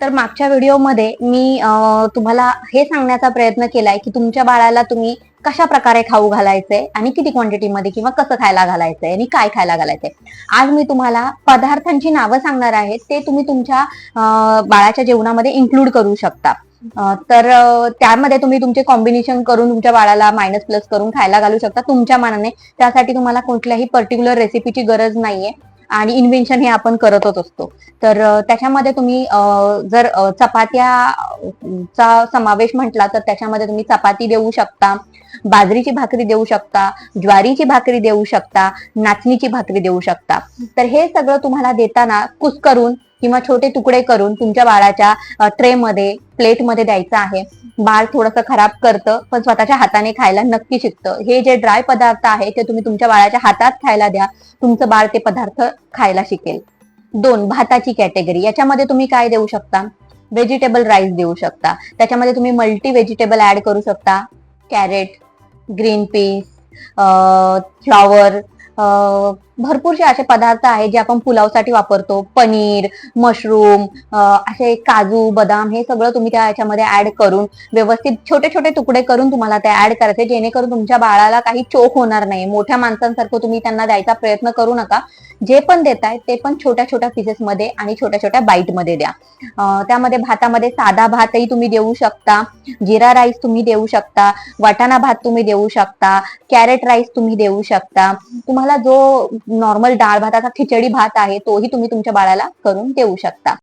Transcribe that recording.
तर मागच्या व्हिडिओमध्ये मी तुम्हाला हे सांगण्याचा प्रयत्न केलाय की तुमच्या बाळाला तुम्ही कशा प्रकारे खाऊ घालायचंय आणि किती क्वांटिटीमध्ये किंवा कसं खायला घालायचंय आणि काय खायला घालायचंय. आज मी तुम्हाला पदार्थांची नावं सांगणार आहे ते तुम्ही तुमच्या बाळाच्या जेवणामध्ये इन्क्लूड करू शकता. तर त्यामध्ये तुम्ही तुमचे कॉम्बिनेशन करून तुमच्या बाळाला मायनस प्लस करून खायला घालू शकता. तुमच्या मनाने त्यासाठी तुम्हाला कुठल्याही पर्टिक्युलर रेसिपीची गरज नाहीये. आणि इन्व्हेन्शन हे आपण करतच असतो. तर त्याच्यामध्ये तुम्ही जर चपात्याचा चपात्या चा समावेश म्हटला तर त्याच्यामध्ये तुम्ही चपाती देऊ शकता बाजरीची भाकरी देऊ शकता ज्वारीची भाकरी देऊ शकता नाचणीची भाकरी देऊ शकता. तर हे सगळं तुम्हाला देताना कुस करून किंवा छोटे तुकडे करून तुमच्या बाळाच्या ट्रेमध्ये प्लेटमध्ये द्यायचं आहे. बाळ थोडंसं खराब करतं पण स्वतःच्या हाताने खायला नक्की शिकतं. हे जे ड्राय पदार्थ आहे ते तुम्ही तुमच्या बाळाच्या हातात खायला द्या. तुमचं बाळ ते पदार्थ खायला शिकेल. दोन भाताची कॅटेगरी. याच्यामध्ये तुम्ही काय देऊ शकता? व्हेजिटेबल राईस देऊ शकता. त्याच्यामध्ये तुम्ही मल्टी व्हेजिटेबल ऍड करू शकता. कॅरेट ग्रीन पीस फ्लॉवर भरपूरसे असे पदार्थ आहेत जे आपण पुलावसाठी वापरतो. पनीर मशरूम असे काजू बदाम हे सगळं तुम्ही त्या याच्यामध्ये ऍड करून व्यवस्थित छोटे छोटे तुकडे करून तुम्हाला ते ऍड करायचे जेणेकरून तुमच्या बाळाला काही चोख होणार नाही. मोठ्या माणसांसारखं तुम्ही त्यांना द्यायचा प्रयत्न करू नका. जे पण देताय ते पण छोट्या छोट्या पीसेस मध्ये आणि छोट्या छोट्या बाईटमध्ये द्या. त्यामध्ये भातामध्ये साधा भातही तुम्ही देऊ शकता जिरा राईस तुम्ही देऊ शकता वाटाणा भात तुम्ही देऊ शकता कॅरेट राईस तुम्ही देऊ शकता. तुम्हाला जो नॉर्मल डाळ भाताचा खिचडी भात आहे तोही तुम्ही तुमच्या बाळाला करून देऊ शकता.